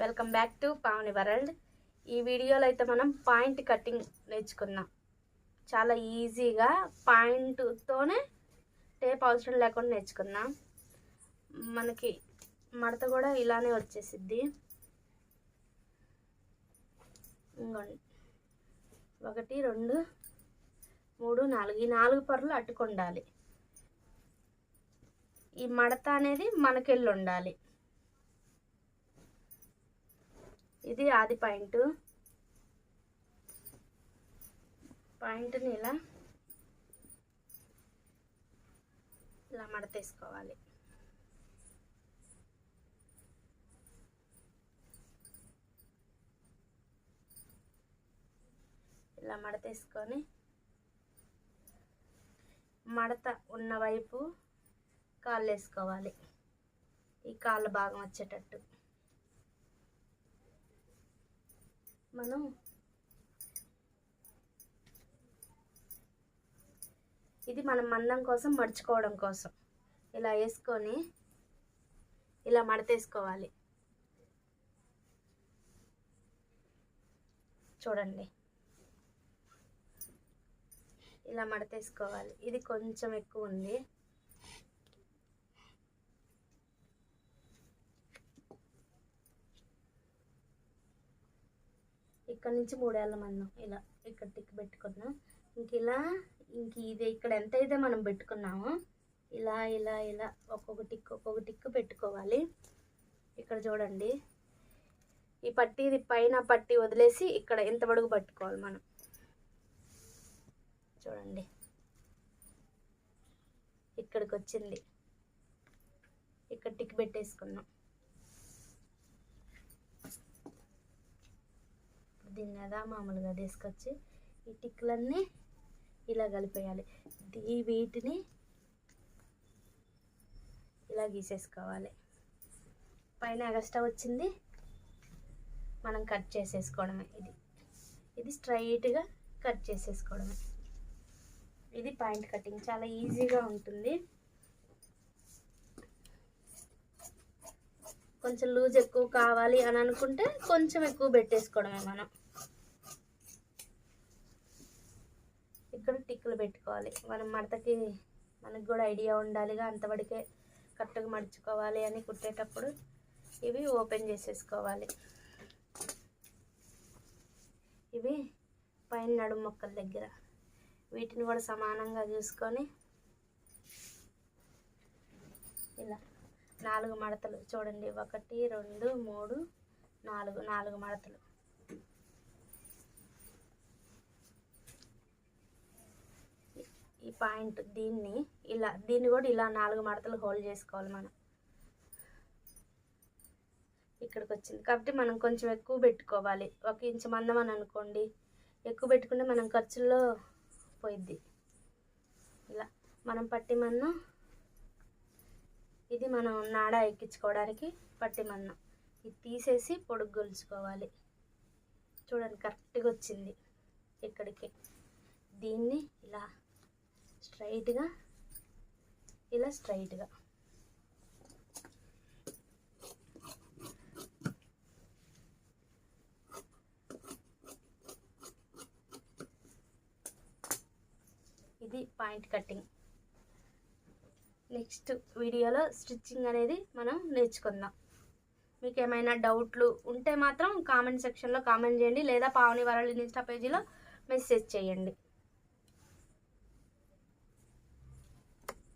Welcome back to Pavani world. ఈ వీడియోలో అయితే మనం పాయింట్ కటింగ్ నేర్చుకుందాం. చాలా ఈజీగా పాయింట్తోనే టేప్ అవసరం లేకుండా నేర్చుకుందాం. మనకి మడత కూడా ఇలానే వచ్చేసిద్ది. ఇంకోండి ఒకటి రెండు మూడు నాలుగు. ఈ నాలుగు పర్లు అట్టుకుండాలి ఈ మడత అనేది మనకెళ్ళి ఉండాలి ఇది ఆది పాయింట్. పాయింట్ని ఇలా ఇలా మడతేసుకోవాలి. ఇలా మడతేసుకొని మడత ఉన్న వైపు కాళ్ళు వేసుకోవాలి ఈ కాళ్ళ భాగం వచ్చేటట్టు. మనం ఇది మనం మందం కోసం మడుచుకోవడం కోసం. ఇలా వేసుకొని ఇలా మడతేసుకోవాలి. చూడండి. ఇలా మడతేసుకోవాలి. ఇది కొంచెం ఎక్కువ ఉంది. ఇక్కడ నుంచి మూడేళ్ళ మనం ఇలా ఇక్కడ టిక్ పెట్టుకున్నాం. ఇంక ఇలా ఇంక ఇది ఇక్కడ ఎంత అయితే మనం పెట్టుకున్నామో ఇలా ఇలా ఇలా ఒక్కొక్క టిక్ ఒక్కొక్క టిక్ పెట్టుకోవాలి. ఇక్కడ చూడండి. ఈ పట్టి ఇది పైన పట్టి వదిలేసి ఇక్కడ ఎంత పొడుగు పట్టుకోవాలి మనం. చూడండి. ఇక్కడికి వచ్చింది ఇక్కడ టిక్ పెట్టేసుకున్నాం. దీన్ని అదా మామూలుగా తీసుకొచ్చి ఈ టిక్లన్నీ ఇలా కలిపేయాలి. ఈ వీటిని ఇలా గీసేసుకోవాలి. పైన ఎగస్ట్రా వచ్చింది మనం కట్ చేసేసుకోవడమే ఇది. ఇది స్ట్రైట్గా కట్ చేసేసుకోవడమే. ఇది పాయింట్ కటింగ్ చాలా ఈజీగా ఉంటుంది. కొంచెం లూజ్ ఎక్కువ కావాలి అని అనుకుంటే కొంచెం ఎక్కువ పెట్టేసుకోవడమే మనం. ఇక్కడ టిక్కులు పెట్టుకోవాలి. మనం మడతకి మనకు కూడా ఐడియా ఉండాలిగా అంతవరకే కరెక్ట్గా మడుచుకోవాలి అని కుట్టేటప్పుడు ఇవి ఓపెన్ చేసేసుకోవాలి. ఇవి పైన నడుము మొక్కల దగ్గర. వీటిని కూడా సమానంగా చూసుకొని ఇలా నాలుగు మడతలు చూడండి. ఒకటి రెండు మూడు నాలుగు నాలుగు మడతలు. పాయింట్ దీన్ని ఇలా దీన్ని కూడా ఇలా నాలుగు మడతలు హోల్డ్ చేసుకోవాలి మనం. ఇక్కడికి వచ్చింది కాబట్టి మనం కొంచెం ఎక్కువ పెట్టుకోవాలి. ఒక ఇంచు మందం అని అనుకోండి. ఎక్కువ పెట్టుకుంటే మనం ఖర్చుల్లో పోయిద్ది. ఇలా మనం పట్టి మన్నం ఇది మనం నాడ ఎక్కించుకోవడానికి పట్టి మన్నం. ఇది తీసేసి పొడుగు గొలుచుకోవాలి. చూడండి కరెక్ట్గా వచ్చింది. ఇక్కడికి దీన్ని ఇలా స్ట్రైట్గా ఇలా స్ట్రైట్గా. ఇది పాయింట్ కటింగ్ నెక్స్ట్ వీడియోలో స్టిచ్చింగ్ అనేది మనం నేర్చుకుందాం. మీకు ఏమైనా డౌట్లు ఉంటే మాత్రం కామెంట్ సెక్షన్లో కామెంట్ చేయండి లేదా పావని వరల్డ్ ఇన్స్టా పేజీలో మెసేజ్ చేయండి.